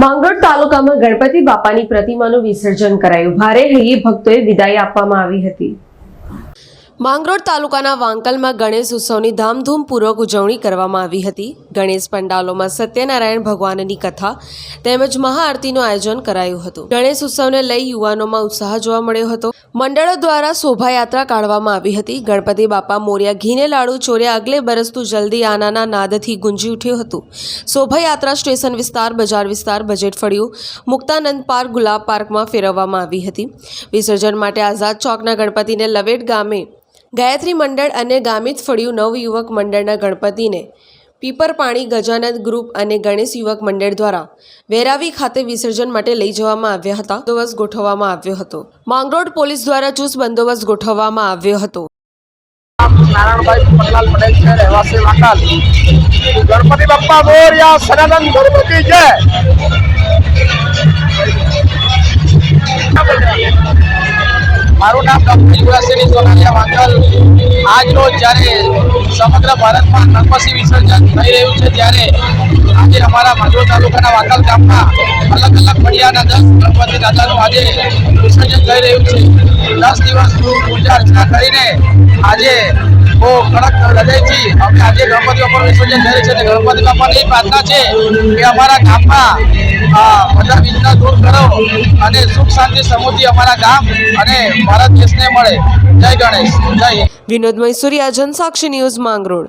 માંગરોળ તાલુકામાં ગણપતિ બાપાની પ્રતિમાનું વિસર્જન કરાયું. ભારે હૈયે ભક્તોએ વિદાય આપવામાં આવી હતી. માંગરોળ તાલુકાના વાંકલમાં ગણેશ ઉત્સવની ધામધૂમપૂર્વક ઉજવણી કરવામાં આવી હતી. ગણેશ પંડાલોમાં સત્યનારાયણ ભગવાનની કથા તેમજ મહાઆરતીનું આયોજન કરાયું હતું. ગણેશ ઉત્સવને લઈ યુવાનોમાં ઉત્સાહ જોવા મળ્યો હતો. મંડળો દ્વારા શોભાયાત્રા કાઢવામાં આવી હતી. ગણપતિ બાપા મોર્યા ઘીને લાડુ ચોર્યા અગલે બરસતું જલ્દી આનાના નાદથી ગુંજી ઉઠ્યું હતું. શોભાયાત્રા સ્ટેશન વિસ્તાર, બજાર વિસ્તાર બજેટ ફળિયું મુક્તાનંદ પાર્ક ગુલાબ પાર્કમાં ફેરવવામાં આવી હતી. વિસર્જન માટે આઝાદ ચોકના ગણપતિને લવેટ ગામે ગાયત્રી મંડળ અને ગામિત ફળિયું નવયુવક મંડળના ગણપતિને પીપર પાણી ગજાનંદ ગ્રુપ અને ગણેશ યુવક મંડળ દ્વારા વેરાવી ખાતે વિસર્જન માટે લઈ જવામાં આવ્યા હતા. બંદોબસ્ત ગોઠવવામાં આવ્યો હતો. માંગરોળ પોલીસ દ્વારા ચુસ્ત બંદોબસ્ત ગોઠવવામાં આવ્યો હતો. નારાયણભાઈ મારું નામ ડોક્ટર યુવરાજસિંહ સોનાલિયા વાંકલ. સમગ્ર ભારતમાં ગણપતિ વિસર્જન થઈ રહ્યું છે ત્યારે આજે અમારા માંગરોળ તાલુકાના વાંકલ ગામમાં અલગ અલગ ફળિયાના દસ ગણપતિ દાદાનું આજે વિસર્જન થઈ રહ્યું છે. દસ દિવસ પૂજા અર્ચના કરીને આજે બહુ કડક હૃદયથી અમે આજે ગણપતિ બાપાનું વિસર્જન થઈ છે ગણપતિ બાપાની પ્રાર્થના છે કે અમારા ગામમાં બધા વિઘ્ન દૂર કરો અને સુખ શાંતિ સમૃદ્ધિ અમારા ગામ અને ભારત દેશને મળે. જય ગણેશ. જય વિનોદ મૈસુરિયા, જનસાક્ષી ન્યૂઝ માંગરોળ.